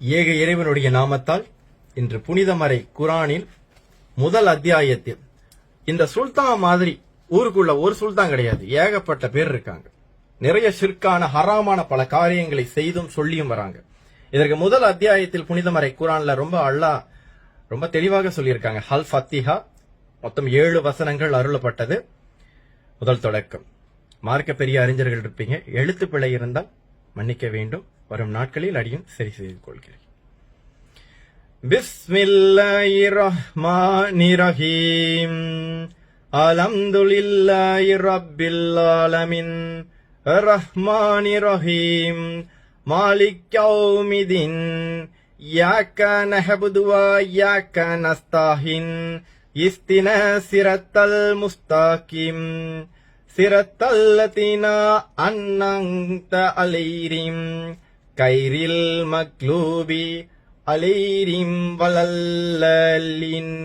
ஏக இறைவனுடைய நாமத்தால் இன்று புனிதமறை குரானில் முதல் அத்தியாயத்தில் இந்த சுல்தான் மாதிரி ஊருக்குள்ள ஒரு சுல்தான் கிடையாது. ஏகப்பட்ட பேர் இருக்காங்க. நிறைய சிற்கான ஹராமான பல காரியங்களை செய்தும் சொல்லியும் வராங்க. இதற்கு முதல் அத்தியாயத்தில் புனிதமறை குரான்ல ரொம்ப அல்லாஹ் ரொம்ப தெளிவாக சொல்லியிருக்காங்க. ஹல் ஃபத்திஹா மொத்தம் ஏழு வசனங்கள் அருளப்பட்டது. முதல் தொடக்கம். மார்க்க பெரிய அறிஞர்கள் இருப்பீங்க. எழுத்து பிழை இருந்தால் மன்னிக்க வேண்டும். வரும் நாட்களில் அடியும் சரி செய்து கொள்கிறேன். பிஸ்மில்லாஹிர் ரஹ்மானிர் ரஹீம் ரப்பில் ஆலமீன் ரஹ்மானிர் ரஹீம் மாலிக் யௌமிதீன் இய்யாக நஹ்புது வ நஸ்தாஹின். இஸ்தின சிரத்தல் முஸ்தகீம். சிரத்தல்லதினா அன்னங்த அலைரிம். கைரில் மக்லூபி அலைரிம் வலல்லலின்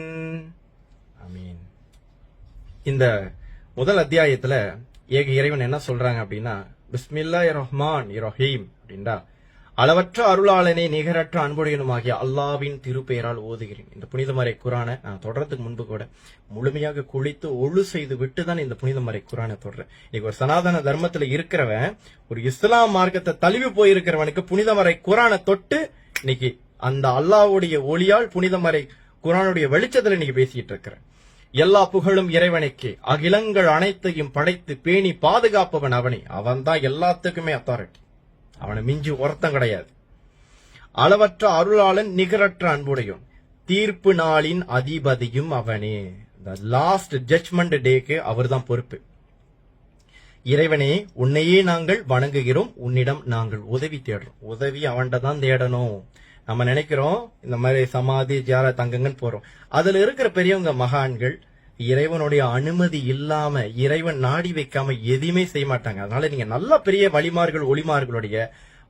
ஆமீன். இந்த முதல் அத்தியாயத்துல ஏக இறைவன் என்ன சொல்றாங்க அப்படின்னா பிஸ்மில்லா ரஹ்மான் இரஹீம் அப்படின்டா அளவற்ற அருளாளனை நிகரற்ற அன்புடையனுமாகிய அல்லாவின் திருப்பெயரால் ஓதுகிறேன். இந்த புனிதமறை குரானை நான் தொடர்றதுக்கு முன்பு கூட முழுமையாக குளித்து ஒழு செய்து விட்டு தான் இந்த புனிதமறை குரானை தொடறேன். இன்னைக்கு ஒரு சனாதன தர்மத்துல இருக்கிறவன் ஒரு இஸ்லாம் மார்க்கத்தை தழுவி போயிருக்கிறவனுக்கு புனிதமறை குரானை தொட்டு இன்னைக்கு அந்த அல்லாவுடைய ஒளியால் புனிதமறை குரானுடைய வெளிச்சத்துல இன்னைக்கு பேசிட்டு இருக்கிறேன். எல்லா புகழும் இறைவனுக்கு. அகிலங்கள் அனைத்தையும் படைத்து பேணி பாதுகாப்பவன் அவனே. அவன் தான் எல்லாத்துக்குமே அத்தாரிட்டி அவனை மிஞ்சி ஒருத்தம் கிடையாது. அளவற்ற அருளாளன் நிகரற்ற அன்புடையும் தீர்ப்பு நாளின் அதிபதியும் அவனே. த லாஸ்ட் ஜட்ஜ்மெண்ட் டேக்கு அவர்தான் பொறுப்பு. இறைவனே உன்னையே நாங்கள் வணங்குகிறோம். உன்னிடம் நாங்கள் உதவி தேடுறோம். உதவி அவன்கிட்ட தான் தேடணும். நம்ம நினைக்கிறோம் இந்த மாதிரி சமாதி ஜார தங்கங்கன்னு போறோம். அதுல இருக்கிற பெரியவங்க மகான்கள் இறைவனுடைய அனுமதி இல்லாம இறைவன் நாடி வைக்காம எதையுமே செய்ய மாட்டாங்க. அதனால நீங்க நல்ல பெரிய வழிமார்கள் ஒளிமார்களுடைய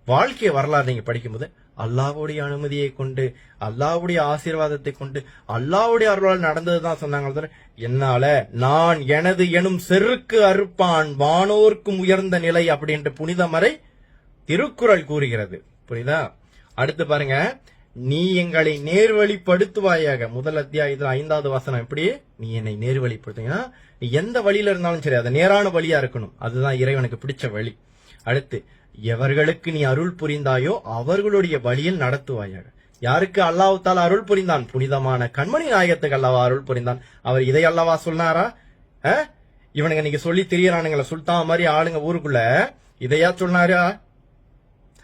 வாழ்க்கை வரலாறு நீங்க படிக்கும்போது அல்லாஹ்வுடைய அனுமதியை கொண்டு அல்லாவுடைய ஆசீர்வாதத்தை கொண்டு அல்லாவுடைய அருளால் நடந்ததுதான் சொன்னாங்க தவிர, என்னால நான் எனது எனும் செருக்கு அறுப்பான் வானோர்க்கும் உயர்ந்த நிலை அப்படின்ற புனிதமறை திருக்குறள் கூறுகிறது. புரியுதா? அடுத்து பாருங்க நீ எங்களை நேர்வழிப்படுத்துவாயாக. முதல் அத்தியாயத்தில் ஐந்தாவது வசனம் எப்படி? நீ என்னை நேர்வழிப்படுத்துங்கன்னா நீ எந்த வழியில இருந்தாலும் சரி அது நேரான வழியா இருக்கணும். அதுதான் இறைவனுக்கு பிடிச்ச வழி. அடுத்து எவர்களுக்கு நீ அருள் புரிந்தாயோ அவர்களுடைய வழியில் நடத்துவாயாக. யாருக்கு அல்லாஹ் அருள் புரிந்தான்? புனிதமான கண்மணி நாயகத்துக்கு அல்லவா அருள் புரிந்தான். அவர் இதை அல்லவா சொன்னாரா? இவனுங்க இன்னைக்கு சொல்லி தெரியறானுங்களா சுல்தான் மாதிரி ஆளுங்க ஊருக்குள்ள. இதையா சொன்னாரா?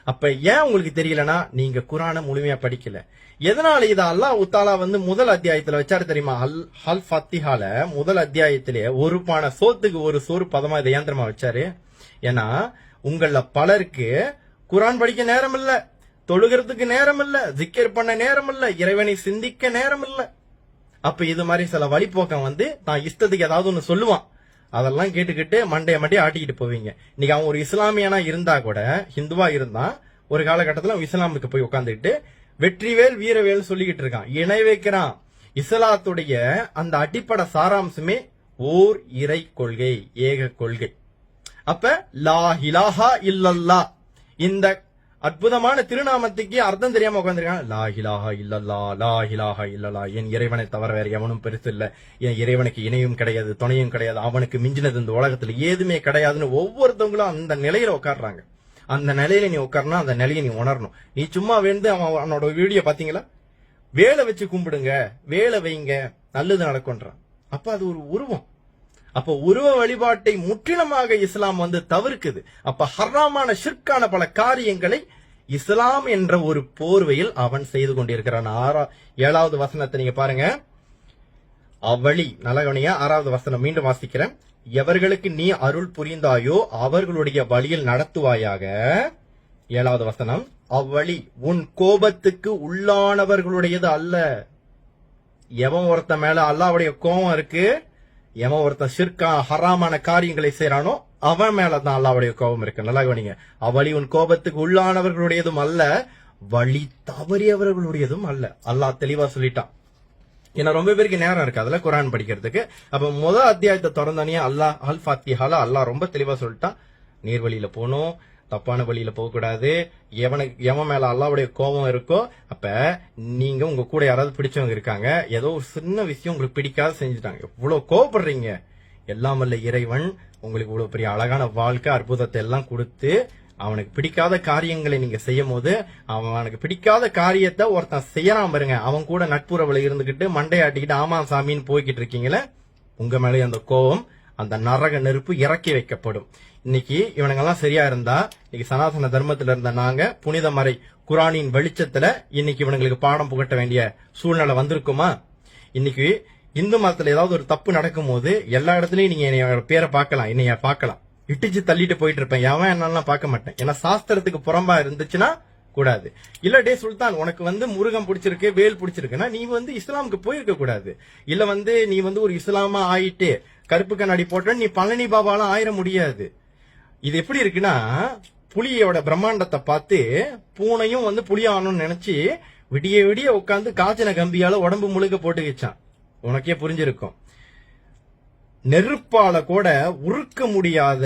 அப்ப ஏன் உங்களுக்கு தெரியலனா நீங்க குரானை முழுமையா படிக்கல. எதனால இத அல்லாஹ் உத்தாலா வந்து முதல் அத்தியாயத்துல வச்சாரு தெரியுமா? அல் ஹல் ஃபத்திஹால முதல் அத்தியாயத்திலே ஒரு பானை சோத்துக்கு ஒரு சோறு பதமா இதை ஏந்திரமா வச்சாரு. ஏன்னா உங்கள பலருக்கு குரான் படிக்க நேரம் இல்ல தொழுகிறதுக்கு நேரம் இல்ல ஜிக்கர் பண்ண நேரம் இல்ல இறைவனை சிந்திக்க நேரம் இல்ல அப்ப இது மாதிரி சில வழிபோக்கம் வந்து தான் இஷ்டத்துக்கு ஏதாவது ஒன்னு சொல்லுவான். அதெல்லாம் கேட்டுக்கிட்டு மண்டைய மண்டைய ஆட்டிக்கிட்டு போவீங்க. இன்னைக்கு அவன் ஒரு இஸ்லாமியனா இருந்தா கூட ஹிந்துவா இருந்தா ஒரு காலகட்டத்தில் அவன் இஸ்லாமுக்கு போய் உட்காந்துக்கிட்டு வெற்றிவேல் வீரவேல் சொல்லிக்கிட்டு இருக்கான். இணை வைக்கிறான். இஸ்லாத்துடைய அந்த அடிப்படை சாராம்சமே ஓர் இறை கொள்கை ஏக கொள்கை. அப்ப லா இலாஹா இல்லல்லா. இந்த அற்புதமான திருநாமத்துக்கு அர்த்தம் தெரியாம உட்காந்துருக்காங்க லா இல்லல்லா லா இலாஹா இல்லல்லா. என் இறைவனை தவிர வேற எவனும் பெருசு இல்ல. என் இறைவனுக்கு இணையும் கிடையாது துணையும் கிடையாது. அவனுக்கு மிஞ்சினது இந்த உலகத்துல ஏதுமே கிடையாதுன்னு ஒவ்வொருத்தவங்களும் அந்த நிலையில உட்காடுறாங்க அந்த நிலையில நீ உட்கார்னா அந்த நிலையை நீ உணரணும். நீ சும்மா வேண்டு அவன் அவனோட வீடியோ பாத்தீங்களா? வேலை வச்சு கும்பிடுங்க வேலை வைங்க நல்லது நடக்கும்ன்றான். அப்ப அது ஒரு உருவம். அப்ப உருவ வழிபாட்டை முற்றிலுமாக இஸ்லாம் வந்து தவிர்க்குது. அப்ப ஹர்ராமான ஷிற்கான பல காரியங்களை இஸ்லாம் என்ற ஒரு போர்வையில் அவன் செய்து கொண்டிருக்கிறான். ஆறா ஏழாவது வசனத்தை நீங்க பாருங்க. அவ்வழி நலகவனியா ஆறாவது வசனம் மீண்டும் வாசிக்கிறேன். எவர்களுக்கு நீ அருள் புரிந்தாயோ அவர்களுடைய வழியில் நடத்துவாயாக? ஏழாவது வசனம். அவ்வழி உன் கோபத்துக்கு உள்ளானவர்களுடையது அல்ல. எவன் ஒருத்தன் மேல அல்லாவுடைய கோபம் இருக்கு? எவன் ஒருத்தன் சிற்கா ஹராமான காரியங்களை செய்யறானோ அவன் மேலதான் அல்லாவுடைய கோபம் இருக்கு. நல்லா கவனிங்க. அவ்வழி உன் கோபத்துக்கு உள்ளானவர்களுடையதும் அல்ல வழி தவறியவர்களுடையதும் அல்ல. அல்லாஹ் தெளிவா சொல்லிட்டான். ஏன்னா ரொம்ப பேருக்கு நேரம் இருக்கு. அதுல குரான் படிக்கிறதுக்கு. அப்ப முதல் அத்தியாயத்தை திறந்தானே அல்லாஹ் அல் ஃபாத்திஹால அல்லாஹ் ரொம்ப தெளிவா சொல்லிட்டான். நீர்வழியில போகணும் தப்பான வழியில போகக்கூடாது. எவனுக்கு எவன் மேல அல்லாவுடைய கோபம் இருக்கோ அப்ப நீங்க உங்க கூட யாராவது பிடிச்சவங்க இருக்காங்க. ஏதோ ஒரு சின்ன விஷயம் உங்களுக்கு பிடிக்காத செஞ்சுட்டாங்க. எவ்வளவு கோவப்படுறீங்க எல்லாம் வல்ல இறைவன் உங்களுக்கு இவ்வளவு பெரிய அழகான வாழ்க்கை அற்புதத்தை எல்லாம் கொடுத்து அவனுக்கு பிடிக்காத காரியங்களை நீங்க செய்யும் போது அவனுக்கு பிடிக்காத காரியத்தை ஒருத்தன் செய்யறான் பாருங்க. அவன் கூட நட்புறவுல இருந்துகிட்டு மண்டையாட்டிக்கிட்டு ஆமா சாமின்னு போய்கிட்டு இருக்கீங்களே உங்க மேலே அந்த கோபம் அந்த நரக நெருப்பு இறக்கி வைக்கப்படும். இன்னைக்கு இவனுங்கெல்லாம் சரியா இருந்தா இன்னைக்கு சனாதன தர்மத்துல இருந்த நாங்க புனித மறை குரானின் வெளிச்சத்துல இன்னைக்கு இவனுங்களுக்கு பாடம் புகட்ட வேண்டிய சூழ்நிலை வந்திருக்குமா? இன்னைக்கு இந்து மதத்துல ஏதாவது ஒரு தப்பு நடக்கும்போது எல்லா இடத்துலயும் நீங்க என்னையோட பேரை பார்க்கலாம் என்னைய பார்க்கலாம். இட்டிச்சு தள்ளிட்டு போயிட்டு இருப்பேன். எவன் என்னெல்லாம் பார்க்க மாட்டேன். ஏன்னா சாஸ்திரத்துக்கு புறம்பா இருந்துச்சுன்னா கூடாது. இல்ல டே சுல்தான் உனக்கு வந்து முருகன் பிடிச்சிருக்கு வேல் பிடிச்சிருக்குன்னா நீ வந்து இஸ்லாமுக்கு போயிருக்க கூடாது. இல்ல வந்து நீ வந்து ஒரு இஸ்லாமா ஆயிட்டு கருப்பு கண்ணாடி போட்ட நீ பழனி பாபாலாம் ஆயிர முடியாது. இது எப்படி இருக்குன்னா புலியோட பிரம்மாண்டத்தை பார்த்து பூனையும் வந்து புலி ஆகணும்னு நினைச்சு விடிய விடிய உட்காந்து காய்ச்சின கம்பியால உடம்பு முழுக்க போட்டு வச்சான் உனக்கே புரிஞ்சிருக்கும். நெருப்பால கூட உருக்க முடியாத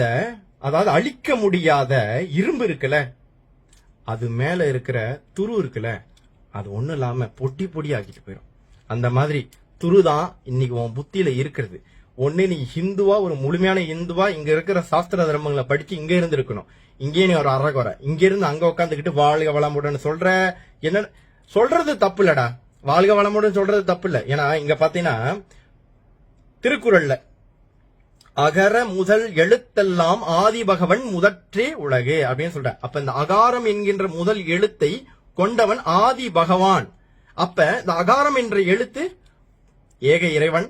அதாவது அழிக்க முடியாத இரும்பு இருக்குல்ல அது மேல இருக்கிற துரு இருக்குல்ல அது ஒன்றும் இல்லாம பொட்டி பொடி ஆக்கிட்டு போயிடும் அந்த மாதிரி துரு தான் இன்னைக்கு உன் புத்தியில இருக்கிறது. ஒன்னு நீ ஹிந்துவா ஒரு முழுமையான இந்துவா இங்க இருக்கிற சாஸ்திர தர்மங்களை படிச்சு இங்க இருந்து இருக்கணும் இங்கே நீ ஒரு அறகுற. இங்க இருந்து அங்க உட்காந்துக்கிட்டு வாழ்க வளமுடன் சொல்ற என்ன சொல்றது தப்பு இல்லடா. வாழ்க வளமுடன் சொல்றது தப்பு இல்ல. ஏன்னா இங்க பாத்தீங்கன்னா திருக்குறள்ல அகர முதல் எழுத்தெல்லாம் ஆதி பகவன் முதற்றே உலகு அப்படின்னு சொல்ற. அப்ப இந்த அகாரம் என்கின்ற முதல் எழுத்தை கொண்டவன் ஆதி பகவான் அப்ப இந்த அகாரம் என்ற எழுத்து ஏக இறைவன்